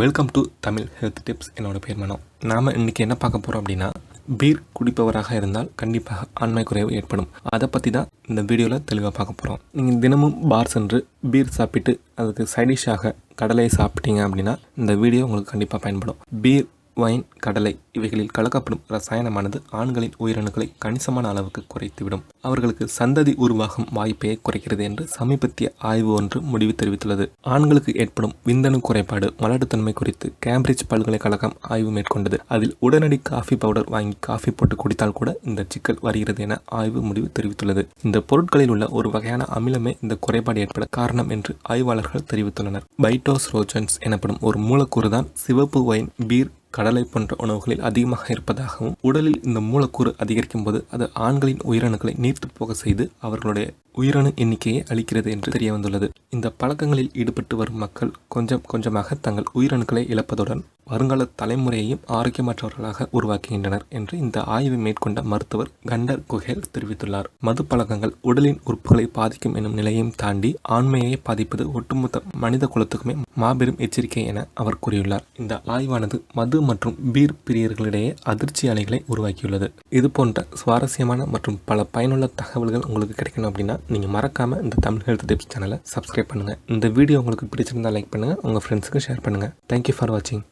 Welcome to Tamil health tips என்னோட பேர் மனம் நாம் இன்றைக்கி என்ன பார்க்க போகிறோம் அப்படின்னா பீர் குடிப்பவராக இருந்தால் கண்டிப்பாக ஆண்மை குறைவு ஏற்படும். அதை பற்றி தான் இந்த வீடியோவில் தெளிவாக பார்க்க போகிறோம் நீங்கள் தினமும் பார் சென்று பீர் சாப்பிட்டு அதுக்கு சைடிஷாக கடலையை சாப்பிட்டீங்க அப்படின்னா இந்த வீடியோ உங்களுக்கு கண்டிப்பாக பயன்படும். பீர் வைன் கடலை இவைகளில் கலக்கப்படும் ரசாயனமானது ஆண்களின் உயிரணுக்களை கணிசமான அளவுக்கு குறைத்துவிடும். அவர்களுக்கு சந்ததி உருவாகும் வாய்ப்பை குறைக்கிறது என்று சமீபத்திய ஆய்வு ஒன்று முடிவு தெரிவித்துள்ளது. ஆண்களுக்கு ஏற்படும் விந்தணு குறைபாடு மலட்டுத்தன்மை குறித்து கேம்பிரிட்ஜ் பல்கலைக்கழகம் ஆய்வு மேற்கொண்டது. அதில் உடனடி காஃபி பவுடர் வாங்கி காஃபி போட்டு குடித்தால் கூட இந்த சிக்கல் வருகிறது என ஆய்வு முடிவு தெரிவித்துள்ளது. இந்த பொருட்களில் உள்ள ஒரு வகையான அமிலமே இந்த குறைபாடு ஏற்பட காரணம் என்று ஆய்வாளர்கள் தெரிவித்துள்ளனர். பைட்டோஸ் ரோஜன்ஸ் எனப்படும் ஒரு மூலக்கூறு தான் சிவப்பு வைன் பீர் கடலை போன்ற உணவுகளில் அதிகமாக இருப்பதாகவும் உடலில் இந்த மூலக்கூறு அதிகரிக்கும் போது அது ஆண்களின் உயிரணுக்களை நீர்த்து போக செய்து அவர்களுடைய உயிரணு எண்ணிக்கையை அளிக்கிறது என்று தெரிய வந்துள்ளது இந்த பழக்கங்களில் ஈடுபட்டு வரும் மக்கள் கொஞ்சம் கொஞ்சமாக தங்கள் உயிரணுக்களை இழப்பதுடன் வருங்கால தலைமுறையையும் ஆரோக்கியமற்றவர்களாக உருவாக்குகின்றனர் என்று இந்த ஆய்வை மேற்கொண்ட மருத்துவர் கண்டர் குஹேல் தெரிவித்துள்ளார். மது பழக்கங்கள் உடலின் உறுப்புகளை பாதிக்கும் எனும் நிலையையும் தாண்டி ஆண்மையை பாதிப்பது ஒட்டுமொத்த மனித குலத்துக்குமே மாபெரும் எச்சரிக்கை என அவர் கூறியுள்ளார். இந்த ஆய்வானது மது மற்றும் பீர் பிரியர்களிடையே அதிர்ச்சி அலைகளை உருவாக்கியுள்ளது. இது போன்ற சுவாரஸ்யமான மற்றும் பல பயனுள்ள தகவல்கள் உங்களுக்கு கிடைக்கணும் அப்படின்னா நீங்கள் மறக்காமல் இந்த தமிழ் ஹெல்த் டிப்ஸ் சேனலை சப்ஸ்கிரைப் பண்ணுங்கள் இந்த வீடியோ உங்களுக்கு பிடிச்சிருந்தா லைக் பண்ணுங்கள் உங்கள் ஃப்ரெண்ட்ஸுக்கு ஷேர் பண்ணுங்கள் தேங்க்யூ ஃபார் வாட்சிங்